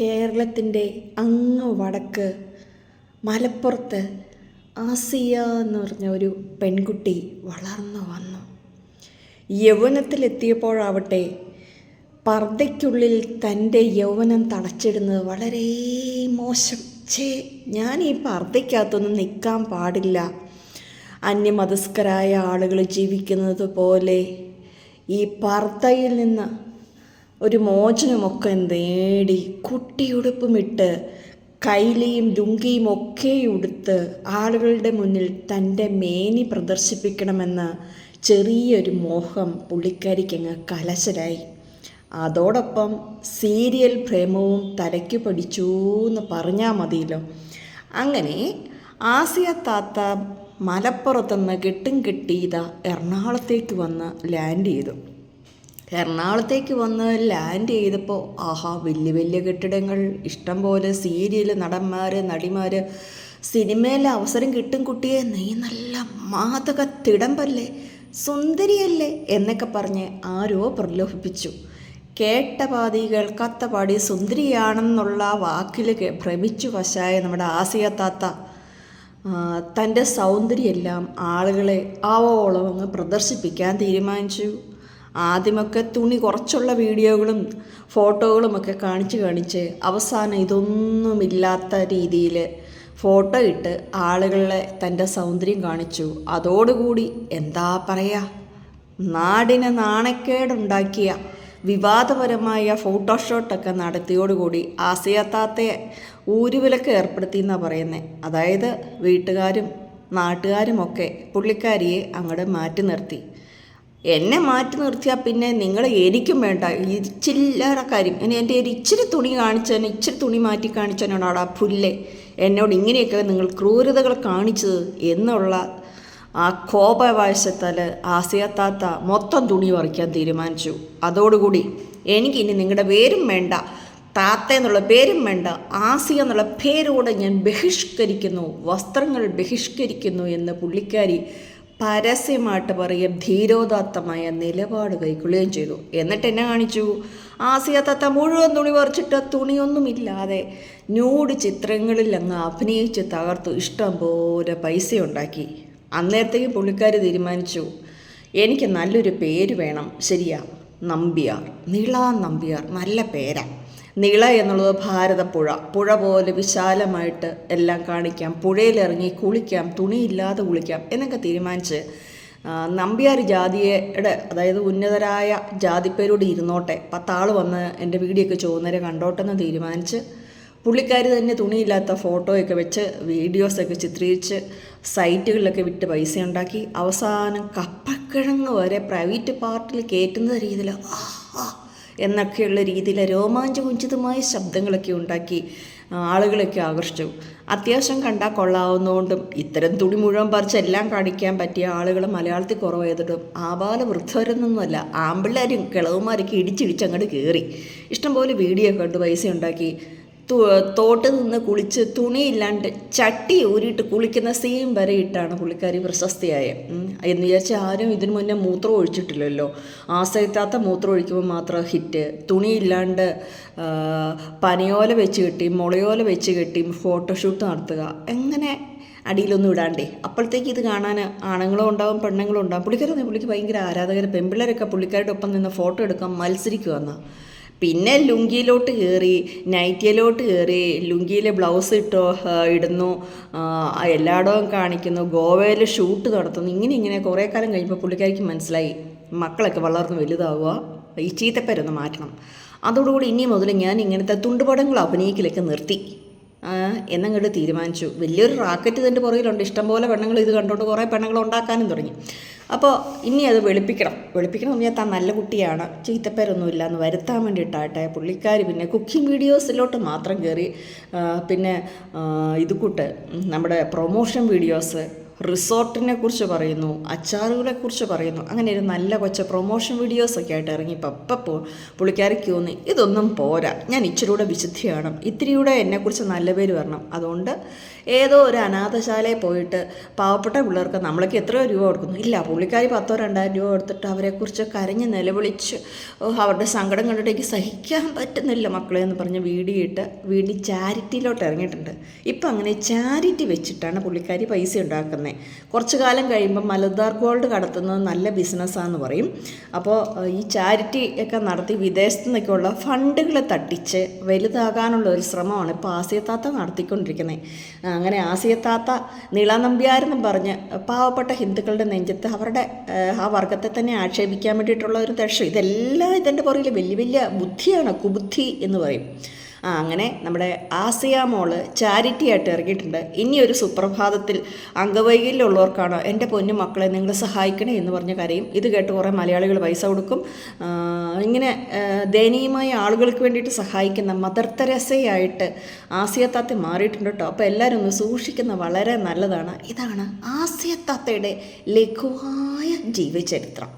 കേരളത്തിന്റെ അങ്ങ് വടക്ക് മലപ്പുറത്ത് ആസിയ എന്ന് പറഞ്ഞ ഒരു പെൺകുട്ടി വളർന്നു വന്നു. യൗവനത്തിലെത്തിയപ്പോഴാവട്ടെ പർദ്ദയ്ക്കുള്ളിൽ തന്റെ യൗവനം തടച്ചിടുന്നത് വളരെ മോശം. ചേ ഞാൻ ഈ പർദ്ദയ്ക്കകത്തൊന്നും നിൽക്കാൻ പാടില്ല. അന്യമതസ്കരായ ആളുകൾ ജീവിക്കുന്നത് പോലെ ഈ പർദ്ദയിൽ നിന്ന് ഒരു മോചനമൊക്കെ നേടി കുട്ടിയുടുപ്പുമിട്ട് കൈലിയും ലുങ്കിയും ഒക്കെ ഉടുത്ത് ആളുകളുടെ മുന്നിൽ തന്റെ മേനി പ്രദർശിപ്പിക്കണമെന്ന ചെറിയൊരു മോഹം പുള്ളിക്കാരിക്കങ്ങ് കലശലായി അതോടൊപ്പം സീരിയൽ പ്രേമവും തലയ്ക്ക് പഠിച്ചു എന്ന് പറഞ്ഞാൽ മതിയല്ലോ. അങ്ങനെ ആസിയ താത്ത മലപ്പുറത്തുനിന്ന് കെട്ടും കെട്ടിയത എറണാകുളത്തേക്ക് വന്ന് ലാൻഡ് ചെയ്തു. എറണാകുളത്തേക്ക് വന്ന് ലാൻഡ് ചെയ്തപ്പോൾ ആഹാ വലിയ വലിയ കെട്ടിടങ്ങൾ. ഇഷ്ടം പോലെ സീരിയൽ നടന്മാർ നടിമാർ സിനിമയിലെ അവസരം കിട്ടും കുട്ടിയെ. നീ നല്ല മാതക തിടമ്പല്ലേ സുന്ദരിയല്ലേ? എന്നൊക്കെ പറഞ്ഞ് ആരോ പ്രലോഭിപ്പിച്ചു. കേട്ട പാതി കേൾക്കാത്ത പാടി സുന്ദരിയാണെന്നുള്ള വാക്കിൽ ഭ്രമിച്ചു വശായ നമ്മുടെ ആസിയ താത്ത. തന്റെ സൗന്ദര്യമെല്ലാം ആളുകളെ ആവോളം അങ്ങ് പ്രദർശിപ്പിക്കാൻ തീരുമാനിച്ചു. ആദ്യമൊക്കെ തുണി കുറച്ചുള്ള വീഡിയോകളും ഫോട്ടോകളും ഒക്കെ കാണിച്ച് കാണിച്ച് അവസാനം ഇതൊന്നുമില്ലാത്ത രീതിയിൽ ഫോട്ടോ ഇട്ട് ആളുകളെ തന്റെ സൗന്ദര്യം കാണിച്ചു. അതോടുകൂടി എന്താ പറയുക നാടിന് നാണക്കേടുണ്ടാക്കിയ വിവാദപരമായ ഫോട്ടോഷോട്ടൊക്കെ നടത്തിയോടുകൂടി ആസിയത്താത്തെ ഊരുവിലക്ക് ഏർപ്പെടുത്തി എന്നാണ് പറയുന്നത് അതായത് വീട്ടുകാരും നാട്ടുകാരുമൊക്കെ പുള്ളിക്കാരിയെ അങ്ങോട്ട് മാറ്റി നിർത്തി. എന്നെ മാറ്റി നിർത്തിയാൽ പിന്നെ നിങ്ങൾ എനിക്കും വേണ്ട. ഇച്ചില്ലറ കാര്യം. ഇനി എന്റെ ഒരു ഇച്ചിരി തുണി കാണിച്ചതിന് ഇച്ചിരി തുണി മാറ്റി കാണിച്ചതിനോടാ പുല്ലെ? എന്നോട് ഇങ്ങനെയൊക്കെ നിങ്ങൾ ക്രൂരതകൾ കാണിച്ചത് എന്നുള്ള ആ കോപവശത്താൽ ആസിയത്താത്ത മൊത്തം തുണി പറിക്കാൻ തീരുമാനിച്ചു. അതോടുകൂടി എനിക്കിനി നിങ്ങളുടെ പേരും വേണ്ട താത്ത എന്നുള്ള പേരും വേണ്ട ആസിയ എന്നുള്ള പേരോടെ ഞാൻ ബഹിഷ്കരിക്കുന്നു വസ്ത്രങ്ങൾ ബഹിഷ്കരിക്കുന്നു എന്ന് പുള്ളിക്കാരി പരസ്യമായിട്ട് പറയുകയും ധീരോദാത്തമായ നിലപാട് കൈക്കൊള്ളുകയും ചെയ്തു. എന്നിട്ട് എന്നെ കാണിച്ചു. ആസിയ തത്ത മുഴുവൻ തുണി പറിച്ചിട്ട് തുണിയൊന്നുമില്ലാതെ ന്യൂഡ് ചിത്രങ്ങളിൽ അങ്ങ് അഭിനയിച്ച് തകർത്തു. ഇഷ്ടം പോലെ പൈസ ഉണ്ടാക്കി അന്നേരത്തേക്കും പുള്ളിക്കാർ തീരുമാനിച്ചു. എനിക്ക് നല്ലൊരു പേര് വേണം. ശരിയാ നമ്പ്യാർ. നീളാ നമ്പ്യാർ. നല്ല പേരാ. നിള എന്നുള്ളത് ഭാരതപ്പുഴ. പുഴ പോലെ വിശാലമായിട്ട് എല്ലാം കാണിക്കാം. പുഴയിലിറങ്ങി കുളിക്കാം. തുണിയില്ലാതെ കുളിക്കാം. എന്നൊക്കെ തീരുമാനിച്ച് നമ്പ്യാർ ജാതിയുടെ അതായത് ഉന്നതരായ ജാതിപ്പേരോട് ഇരുന്നോട്ടെ. പത്താൾ വന്ന് എന്റെ വീഡിയോയൊക്കെ ചോദുന്നവരെ കണ്ടോട്ടെന്ന് തീരുമാനിച്ച് പുള്ളിക്കാരി തന്നെ തുണിയില്ലാത്ത ഫോട്ടോയൊക്കെ വെച്ച് വീഡിയോസൊക്കെ ചിത്രീകരിച്ച് സൈറ്റുകളിലൊക്കെ വിട്ട് പൈസ ഉണ്ടാക്കി അവസാനം കപ്പക്കിഴങ്ങ് വരെ പ്രൈവറ്റ് പാർട്ടിൽ കയറ്റുന്ന രീതിയിൽ എന്നൊക്കെയുള്ള രീതിയിൽ രോമാഞ്ചകുഞ്ചിതമായ ശബ്ദങ്ങളൊക്കെ ഉണ്ടാക്കി ആളുകളൊക്കെ ആകർഷിച്ചു. അത്യാവശ്യം കണ്ടാൽ കൊള്ളാവുന്നതുകൊണ്ടും ഇത്തരം തുണി മുഴുവൻ പറിച്ച് എല്ലാം കാണിക്കാൻ പറ്റിയ ആളുകൾ മലയാളത്തിൽ കുറവായതുകൊണ്ടും ആപാല വൃദ്ധവരെന്നൊന്നുമല്ല ആമ്പിള്ളേരും കിളവുമാരൊക്കെ ഇടിച്ചിടിച്ച് അങ്ങോട്ട് കയറി ഇഷ്ടംപോലെ വീഡിയോ കണ്ട് പൈസ ഉണ്ടാക്കി. തോട്ട് നിന്ന് കുളിച്ച് തുണിയില്ലാണ്ട് ചട്ടി ഊരിയിട്ട് കുളിക്കുന്ന സീം വരെ ഇട്ടാണ് പുള്ളിക്കാരി പ്രശസ്തിയായ. എന്ന് വിചാരിച്ച് ആരും ഇതിനു മുന്നേ മൂത്രം ഒഴിച്ചിട്ടില്ലല്ലോ. ആശ്രയിത്താത്ത മൂത്രം ഒഴിക്കുമ്പോൾ മാത്രം ഹിറ്റ്. തുണിയില്ലാണ്ട് പനയോല വെച്ച് കെട്ടി മുളയോല വെച്ച് കെട്ടി ഫോട്ടോഷൂട്ട് നടത്തുക. എങ്ങനെ അടിയിലൊന്നും ഇടാണ്ടേ? അപ്പോഴത്തേക്ക് ഇത് കാണാൻ ആണുങ്ങളും ഉണ്ടാവും പെണ്ണുങ്ങളും ഉണ്ടാവും. പുള്ളിക്കാരി പുള്ളിക്ക് ഭയങ്കര ആരാധകർ പെൺപിള്ളേരൊക്കെ പുള്ളിക്കാരുടെ ഒപ്പം നിന്ന് ഫോട്ടോ എടുക്കാൻ മത്സരിക്കുക എന്നാൽ പിന്നെ ലുങ്കിയിലോട്ട് കയറി നൈറ്റിയിലോട്ട് കയറി ലുങ്കിയിലെ ബ്ലൗസ് ഇട്ടോ ഇടുന്നു എല്ലായിടവും കാണിക്കുന്നു ഗോവയിൽ ഷൂട്ട് നടത്തുന്നു ഇങ്ങനെ ഇങ്ങനെ കുറേ കാലം കഴിയുമ്പോൾ പുള്ളിക്കാരിക്ക് മനസ്സിലായി മക്കളൊക്കെ വളർന്ന് വലുതാവുക ഈ ചീത്തപ്പേരൊന്ന് മാറ്റണം. അതോടുകൂടി ഇനി മുതൽ ഞാൻ ഇങ്ങനത്തെ തുണ്ടുപടങ്ങൾ അഭിനയിക്കലൊക്കെ നിർത്തി. എന്നങ്ങോട്ട് തീരുമാനിച്ചു. വലിയൊരു റാക്കറ്റ് ഇതിന്റെ പുറകിലുണ്ട്. ഇഷ്ടംപോലെ പെണ്ണുങ്ങൾ ഇത് കണ്ടുകൊണ്ട് കുറേ പെണ്ണുങ്ങൾ ഉണ്ടാക്കാനും തുടങ്ങി. അപ്പോൾ ഇനി അത് വെളുപ്പിക്കണം. വെളുപ്പിക്കണം എന്ന് പറഞ്ഞാൽ നല്ല കുട്ടിയാണ്. ചീത്തപ്പേരൊന്നുമില്ല എന്ന് വരുത്താൻ വേണ്ടിയിട്ടാട്ടെ. പുള്ളിക്കാർ പിന്നെ കുക്കിംഗ് വീഡിയോസിലോട്ട് മാത്രം കയറി പിന്നെ ഇതുകൂട്ട് നമ്മുടെ പ്രൊമോഷൻ വീഡിയോസ് റിസോർട്ടിനെ കുറിച്ച് പറയുന്നു അച്ചാറുകളെ കുറിച്ച് പറയുന്നു അങ്ങനെ ഒരു നല്ല കൊച്ച പ്രൊമോഷൻ വീഡിയോസൊക്കെ ആയിട്ട് ഇറങ്ങി അപ്പോൾ പുള്ളിക്കാരിക്ക് തോന്നി ഇതൊന്നും പോരാ ഞാൻ ഇച്ചിരി കൂടെ വിശുദ്ധിയാണ് ഇത്തിരി കൂടെ എന്നെക്കുറിച്ച് നല്ല പേര് വരണം. അതുകൊണ്ട് ഏതോ ഒരു അനാഥശാലയിൽ പോയിട്ട് പാവപ്പെട്ട പിള്ളേർക്ക് നമ്മളൊക്കെ എത്രയോ രൂപ കൊടുക്കുന്നു. ഇല്ല പുള്ളിക്കാരി പത്തോ രണ്ടായിരം രൂപ കൊടുത്തിട്ട് അവരെക്കുറിച്ച് കരഞ്ഞ് നിലവിളിച്ച് അവരുടെ സങ്കടം കണ്ടിട്ട് എനിക്ക് സഹിക്കാൻ പറ്റുന്നില്ല മക്കളെ എന്ന് പറഞ്ഞ് വീടിയിട്ട് വീടി ചാരിറ്റിയിലോട്ട് ഇറങ്ങിയിട്ടുണ്ട്. ഇപ്പം അങ്ങനെ ചാരിറ്റി വെച്ചിട്ടാണ് പുള്ളിക്കാരി പൈസ ഉണ്ടാക്കുന്നത് കുറച്ച് കാലം കഴിയുമ്പോൾ മലബാർ ഗോൾഡ് കടത്തുന്നത് നല്ല ബിസിനസ്സാന്ന് പറയും. അപ്പോൾ ഈ ചാരിറ്റി ഒക്കെ നടത്തി വിദേശത്ത് നിന്നൊക്കെയുള്ള ഫണ്ടുകളെ തട്ടിച്ച് വലുതാകാനുള്ള ഒരു ശ്രമമാണ് ഇപ്പോൾ ആസിയത്താത്ത നടത്തിക്കൊണ്ടിരിക്കുന്നത് അങ്ങനെ ആസിയത്താത്ത നീളാനമ്പ്യാരെന്നും പറഞ്ഞ് പാവപ്പെട്ട ഹിന്ദുക്കളുടെ നെഞ്ചത്ത് അവരുടെ ആ വർഗത്തെ തന്നെ ആക്ഷേപിക്കാൻ വേണ്ടിയിട്ടുള്ള ഒരു ദക്ഷം ഇതെല്ലാം ഇതിന്റെ പുറകിൽ വലിയ വലിയ ബുദ്ധിയാണ് കുബുദ്ധി എന്ന് പറയും. ആ അങ്ങനെ നമ്മുടെ ആസിയ മോൾ ചാരിറ്റി ആയിട്ട് ഇറങ്ങിയിട്ടുണ്ട്. ഇനി ഒരു സുപ്രഭാതത്തിൽ അംഗവൈകല്യമുള്ളവർക്കാണ് എന്റെ പൊന്നു മക്കളെ നിങ്ങൾ സഹായിക്കണേ എന്ന് പറഞ്ഞ കാര്യം. ഇത് കേട്ട് കുറേ മലയാളികൾ പൈസ കൊടുക്കും. ഇങ്ങനെ ദയനീയമായ ആളുകൾക്ക് വേണ്ടിയിട്ട് സഹായിക്കുന്ന മദർ തെരേസയായിട്ട് ആസിയത്താത്ത മാറിയിട്ടുണ്ട് കേട്ടോ. അപ്പോൾ എല്ലാവരും ഒന്ന് സൂക്ഷിക്കുന്ന വളരെ നല്ലതാണ്. ഇതാണ് ആസിയത്താത്തയുടെ ലഘുവായ ജീവചരിത്രം.